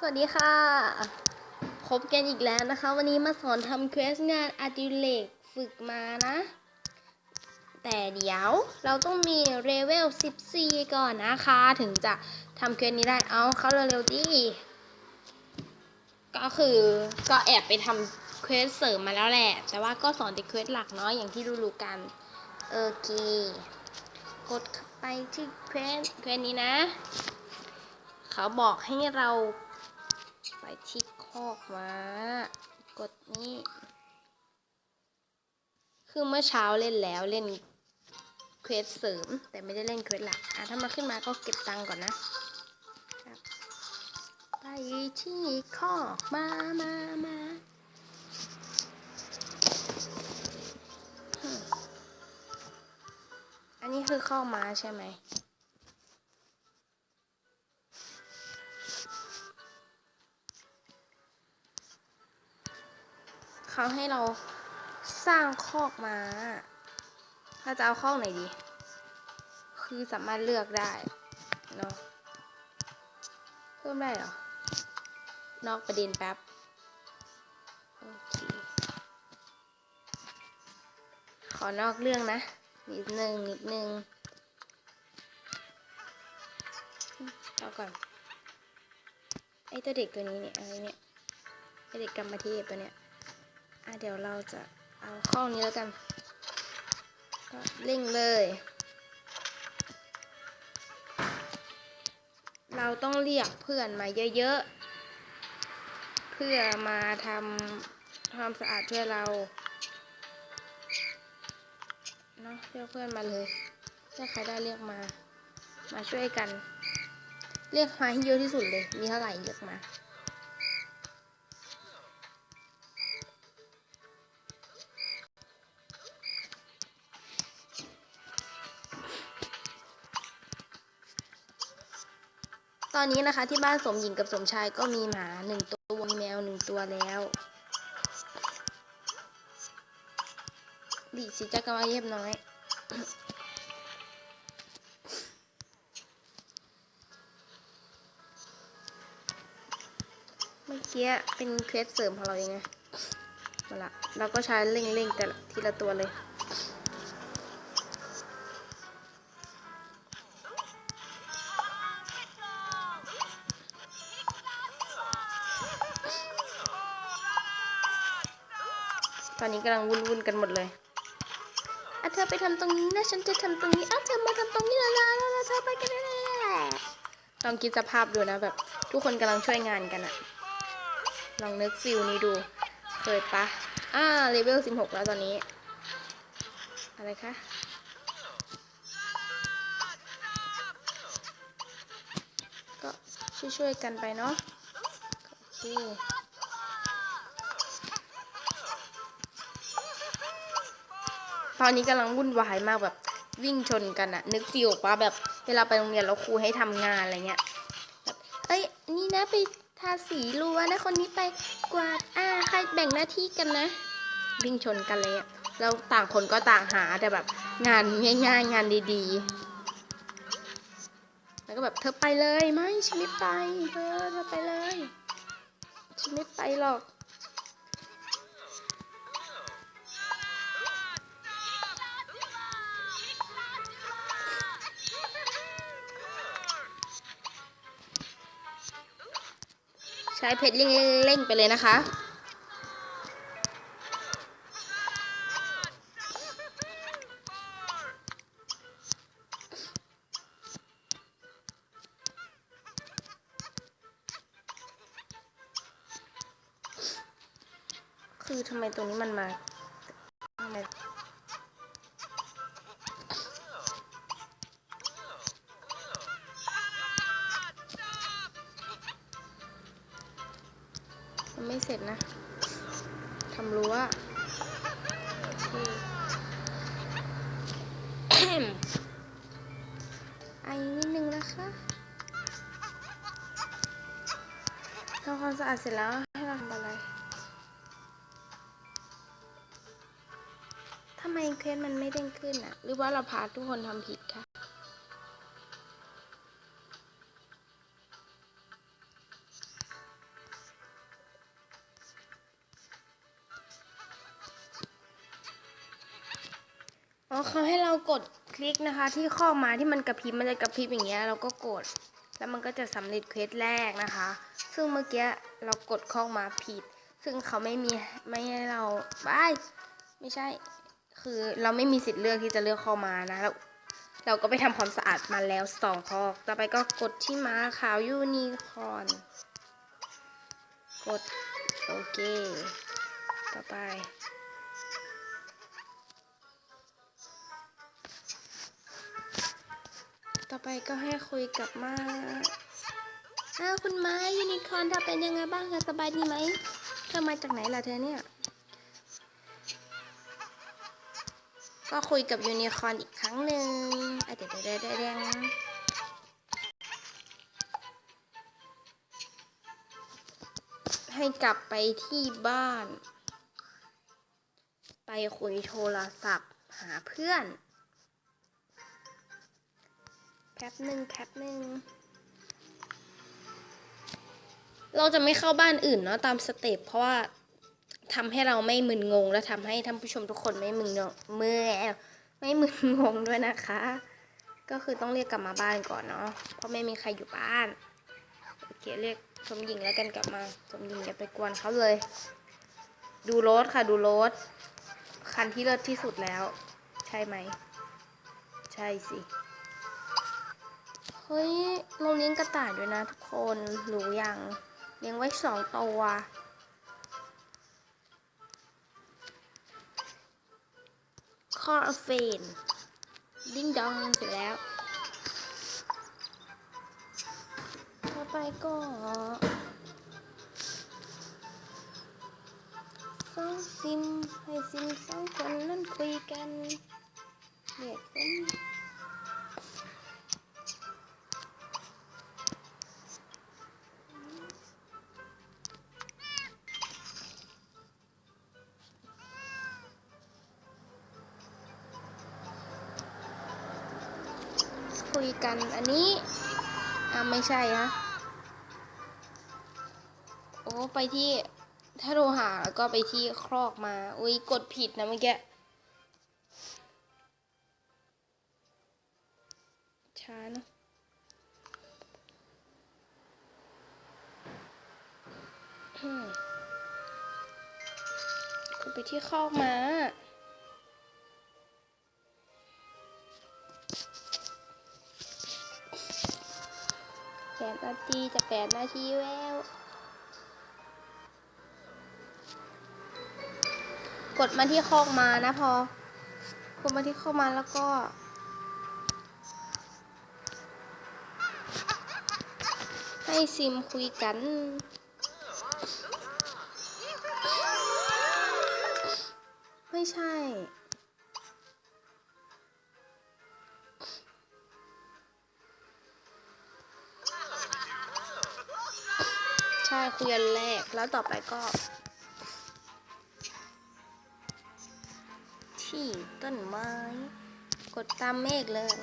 สวัสดีค่ะพบกันอีกแล้วนะคะ วันนี้มาสอนทำเควสงานอดิเรกฝึกมานะ แต่เดี๋ยวเราต้องมีเลเวล 14 ก่อนนะคะ ถึงจะทำเควสนี้ได้ เอาเข้าเร็วๆดิก็คือก็แอบไปทำเควสเสริมมาแล้วแหละ แต่ว่าก็สอนแต่เควสหลักเนาะอย่างที่รู้ๆกันโอเคกดไปที่เควสเควสนี้นะ เขาบอกให้เรา ที่คอกม้ากดนี่ คือเมื่อเช้าเล่นแล้วเล่นเควสเสริม แต่ไม่ได้เล่นเควสหลัก อะถ้ามาขึ้นมาก็เก็บตังก่อนนะไปที่คอกมามามาอันนี้คือคอม้าใช่ไหม เขาให้เราสร้างคอกมา้าถ้าจะเอาคอกไหนดี คือสามารถเลือกได้เนาะเพิ่มได้เหรอ นอกประเด็นแป๊บ โอเค ขอนอกเรื่องนะ นิดนึง นิดนึงเอาก่อน ไอตัวเด็กตัวนี้เนี่ยอะไรเนี่ยไอเด็กกรรมเทพตัวเนี้ย อะเดี๋ยวเราจะเอาข้อนี้แล้วกัน ก็เร่งเลย เราต้องเรียกเพื่อนมาเยอะๆ เพื่อมาทำความสะอาดเพื่อเราเนาะเรียกเพื่อนมาเลยถ้าใครได้เรียกมา มาช่วยกัน เรียกมาให้เยอะที่สุดเลย มีเท่าไหร่เรียกมา อนนี้นะคะที่บ้านสมหญิงกับสมชายก็มีหมาหนึ่งตัวมีแมวหนึ่งตัวแล้วดีสิจักรวาลเยียบน้อยเมื่อกี้เป็นเควสเสริมของเราเองไงมาละเราก็ใช้เร่งๆแต่ทีละตัวเลย ตอนนี้กำลังวุ่นๆกันหมดเลยอะเธอไปทำตรงนี้นะฉันจะทำตรงนี้อะเธอมาทำตรงนี้ละละละละเธอไปกันเลยลองคิดสภาพดูนะแบบ ทุกคนกำลังช่วยงานกันอะลองนึกฟิลนี้ดูเคยปะอ่าเลเวล16 แล้วตอนนี้ อะไรคะก็ช่วยๆกันไปเนาะโอเค ตอนนี้กำลังวุ่นวายมากแบบวิ่งชนกันอะนึกฟิลว่าแบบเวลาไปโรงเรียนแล้วครูให้ทำงานอะไรเงี้ยแบบเอ้ยนี่นะไปทาสีรั้วนะคนนี้ไปกวาดอ่าใครแบ่งหน้าที่กันนะ วิ่งชนกันเลยอะแล้วต่างคนก็ต่างหาแต่แบบงานง่ายๆงานดีๆ แล้วก็แบบเธอไปเลยไม่ฉันไม่ไปเธอเธอไปเลยฉันไม่ไปหรอก ใช้เพชรเร่งๆไปเลยนะคะ มันไม่เสร็จนะทำรั้วไอ้นิดนึงนะคะทำความสะอาดเสร็จแล้วให้เราทำอะไรทำไมเควสมันไม่เด้งขึ้นอะหรือว่าเราพาทุกคนทำผิดคะ เขาให้เรากดคลิกนะคะ ที่ข้อมาที่มันกระพริบมันจะกระพริบอย่างเงี้ยเราก็กด แล้วมันก็จะสำเร็จเควสแรกนะคะ ซึ่งเมื่อกี้เรากดข้อมาผิด ซึ่งเขาไม่มีไม่ให้เราบายไม่ใช่ คือเราไม่มีสิทธิ์เลือกที่จะเลือกข้อมานะแล้วเราก็ไปทำความสะอาดมาแล้วสองข้อต่อไปก็กดที่ม้าขาวยูนิคอนกดโอเค ต่อไป ต่อไปก็ให้คุยกับมาอ้าวคุณไม้ยูนิคอนเธอเป็นยังไงบ้างคะสบายดีไหมเธอมาจากไหนล่ะเธอเนี่ย ก็คุยกับยูนิคอนอีกครั้งหนึ่งอะเดี๋ยวเดี๋ยวเดี๋ยวเดี๋ยวให้กลับไปที่บ้าน ไปคุยโทรศัพท์หาเพื่อน แป๊บหนึ่งแป๊บหนึ่งเราจะไม่เข้าบ้านอื่นเนาะตามสเต็ปเพราะว่าทำให้เราไม่มึนงง และทำให้ท่านผู้ชมทุกคนไม่มึนงงเมื่อไม่มึนงงด้วยนะคะ ก็คือต้องเรียกกลับมาบ้านก่อนเนาะเพราะไม่มีใครอยู่บ้านโอเคเรียกสมหญิงแล้วกันกลับมาสมหญิงอย่าไปกวนเขาเลย ดูรถค่ะดูรถคันที่เลิศที่สุดแล้ว ใช่ไหม ใช่สิ เฮ้ยเราเลี้ยงกระต่ายด้วยนะทุกคนรู้ยังเลี้ยงไว้สองตัวคอร์เฟนดิ้งดองเสร็จแล้ว ต่อไปก็สองซิม ให้ซิมสองคนนั้นคุยกันเรียกคน กันอันนี้อ่าไม่ใช่ฮะโอ้ไปที่ถ้าโทรหาแล้วก็ไปที่ครอกมา อุ้ยกดผิดนะเมื่อกี้ช้าเนอะกดไปที่ครอกมา ทีจะแปดนาทีแล้ว กดมาที่คอกมานะพอกดมาที่คอกมาแล้วก็ให้ซิมคุยกัน ไม่ใช่ คุยอันแรกแล้วต่อไปก็ที่ต้นไม้ กดตามเมฆเลย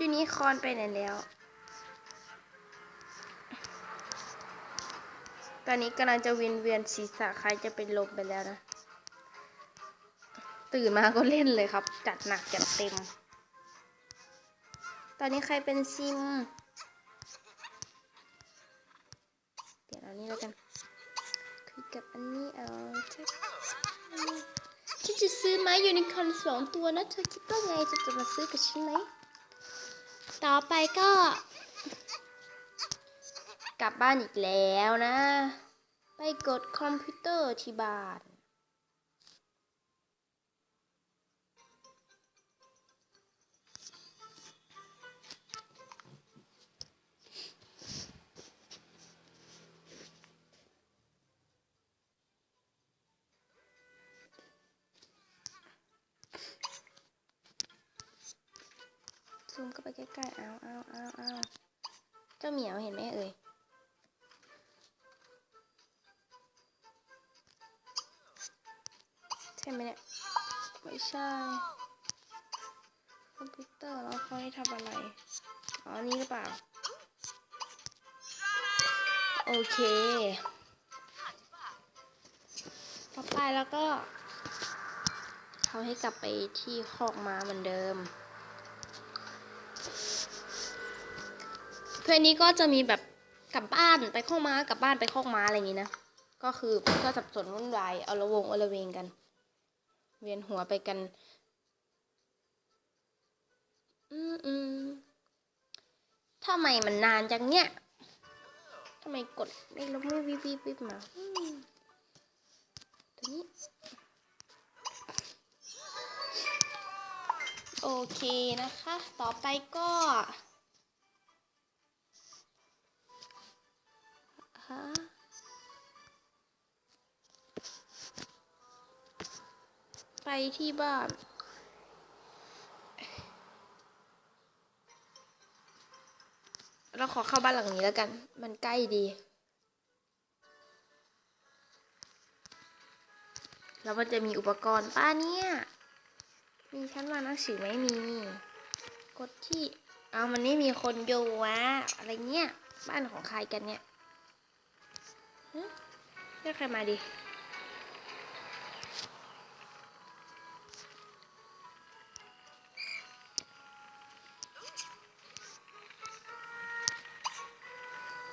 ยูนิคอนไปไหนแล้ว ตอนนี้กำลังจะเวียนเวียนศีรษะใครจะเป็นลมไปแล้วนะ ตื่นมาก็เล่นเลยครับ จัดหนักจัดเต็ม ตอนนี้ใครเป็นซิมเปลี่ยนเอานี้แล้วกันคุยกับอันนี้เอาช็คฉันจะซื้อไม้ยูนิคอร์นสองตัวนะเธอคิดว่าไงจะจะมาซื้อกับฉันไหม ต่อไปก็ กลับบ้านอีกแล้วนะ ไปกดคอมพิวเตอร์ที่บ้านซูมเข้าไปใกล้ๆ เอาเอาเอาเอาเจ้าเหมียวเห็นไหมเอ่ย ช่ไหมเนี่ย ไม่ใช่ คอมพิวเตอร์แล้วเขาให้ทำอะไร อ๋อ นี่หรือเปล่า โอเค ต่อไปแล้วก็เขาให้กลับไปที่คอกม้าเหมือนเดิม เพื่อนนี้ก็จะมีแบบกลับบ้านไปคอกม้ากลับบ้านไปคอกม้าอะไรอย่างนี้นะ ก็คือก็สับสนวุ่นวายเอาละวงเอาละเวงกัน เวียนหัวไปกัน อืมอืมทำไมมันนานจังเนี่ยทำไมกดไม่ลบไม่วิบวิบวิบมาตัวนี้ โอเคนะคะ ต่อไปก็ ไปที่บ้าน เราขอเข้าบ้านหลังนี้แล้วกัน มันใกล้ดี แล้วมันจะมีอุปกรณ์ป้าเนี่ย มีชั้นวางหนังสือไหม่มี กดที่ เอามันไม่มีคนอยู่วะ อะไรเงี้ยบ้านของใครกันเนี่ยเรียกใครมาดิ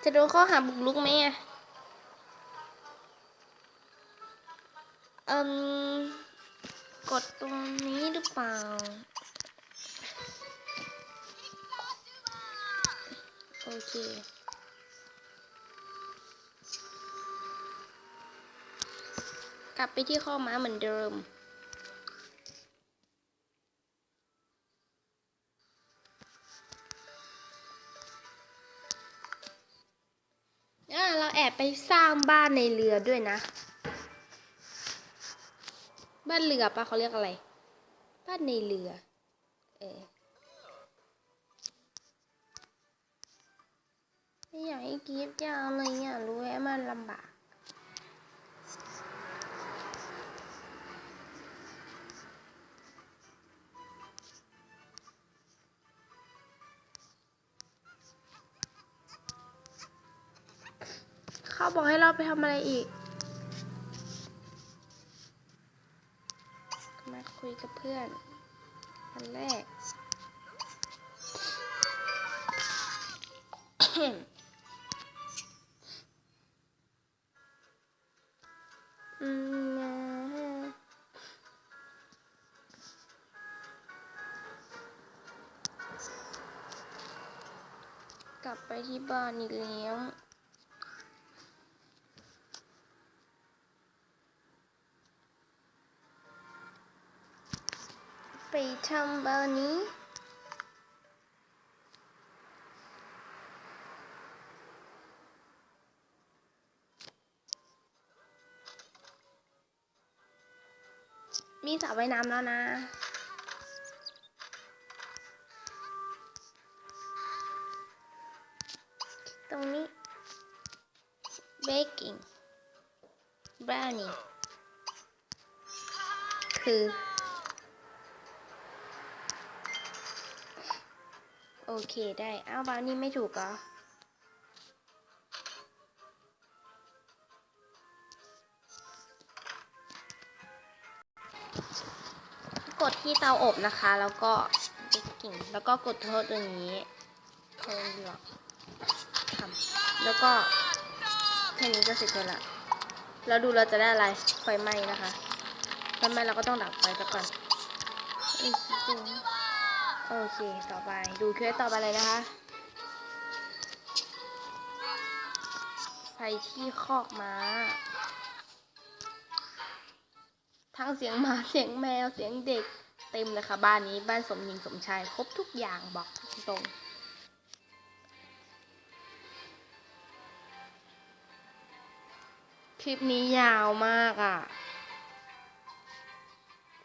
จะโดนข้อหาบุกรุกไหมอะเอืมกดตรงนี้หรือเปล่า โอเคกลับไปที่ข้อม้าเหมือนเดิม ไปสร้างบ้านในเรือด้วยนะ บ้านเรือปะเขาเรียกอะไร บ้านในเรือ เออไม่อยากให้กรีฟยาวเลยอะรู้ไหมมันลำบาก เขาบอกให้เราไปทำอะไรอีก มาคุยกับเพื่อนอันแรกอืมนกลับไปที่บ้านอีกแล้ว ไปทำเบอร์นี้มีสระว่ายน้ำแล้วนะ ตรงนี้ baking brownie คือ โอเคได้ เอ้าบราวนี่ไม่ถูกเหรอ กดที่เตาอบนะคะ แล้วก็เบกกิ้งแล้วก็กดโทษตัวนี้เพิ่มหรอกทำแล้วก็แค่นี้ก็เสร็จแล้วละแล้วดูเราจะได้อะไรไฟไหม้นะคะไฟไหม้เราก็ต้องดับไฟซะก่อนอีกจริง โอเค ต่อไป ดูเควสต่อไปเลยนะคะ ไปที่คอกม้า ทั้งเสียงหมา เสียงแมว เสียงเด็ก เต็มเลยค่ะ บ้านนี้ บ้านสมหญิงสมชาย ครบทุกอย่างบอกตรงคลิปนี้ยาวมากอะ่ะ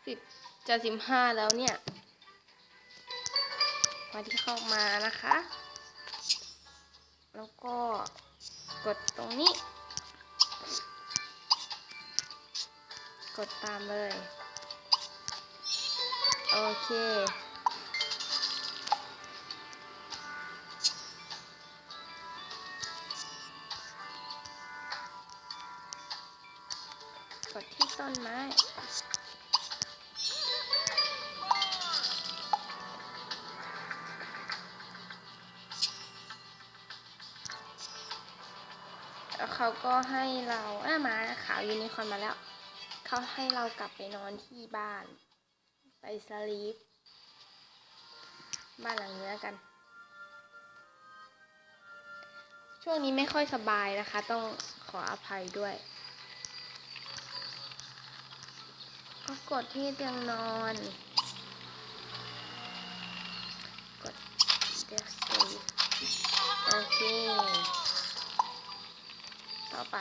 สิบจะสิบห้าแล้วเนี่ย มาที่เข้ามานะคะ แล้วก็กดตรงนี้ กดตามเลย โอเคกดที่ต้นไม้ เขาก็ให้เราอ้ามาขาวยูนิคอร์นมาแล้ว เขาให้เรากลับไปนอนที่บ้าน ไปสลีปบ้านหลังนี้แล้วกัน ช่วงนี้ไม่ค่อยสบายนะคะ ต้องขออภัยด้วย ก็กดที่เตียงนอน ไป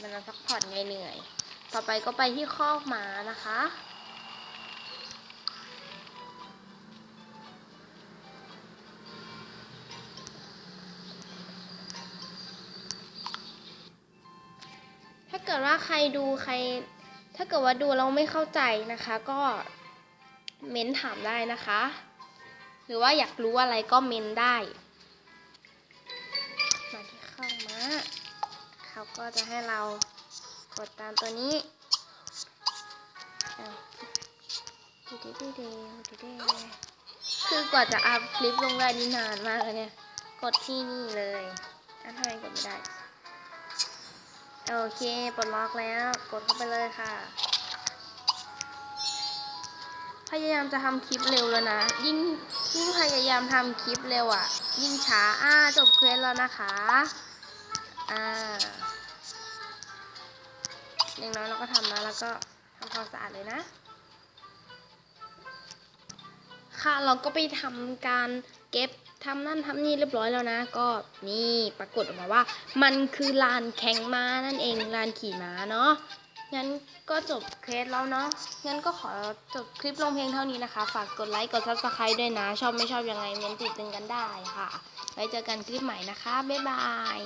มันเราพักผ่อนเหนื่อย ต่อไปก็ไปที่คอกหมานะคะ ถ้าเกิดว่าใครดูใคร ถ้าเกิดว่าดูเราไม่เข้าใจนะคะ ก็เม้นถามได้นะคะ หรือว่าอยากรู้อะไรก็เม้นได้ เขาก็จะให้เรากดตามตัวนี้ดูดิดูดิดูดิคือกว่าจะอัพคลิปลงได้นี่นานมากเลยเนี่ย กดที่นี่เลยอันทำไมกดไม่ได้ โอเค ปลดล็อกแล้ว กดเข้าไปเลยค่ะ พยายามจะทำคลิปเร็วแล้วนะ ยิ่งยิ่งพยายามทำคลิปเร็วอะ ยิ่งช้า อ่า จบเควสแล้วนะคะ อ่า อย่างน้อยเราก็ทำแล้วแล้วก็ทำความสะอาดเลยนะ ค่ะเราก็ไปทำการเก็บทำนั่นทำนี่เรียบร้อยแล้วนะ ก็นี่ปรากฏออกมาว่า มันคือลานแข่งม้านั่นเองลานขี่ม้าเนาะงั้นก็จบเคสแล้วเนาะ งั้นก็ขอจบคลิปลงเพียงเท่านี้นะคะ ฝากกดไลค์ กดซับสไคร b ์ด้วยนะ ชอบไม่ชอบยังไงเม้นติดตึงกันได้ค่ะ ไว้เจอกันคลิปใหม่นะคะ บ๊ายบาย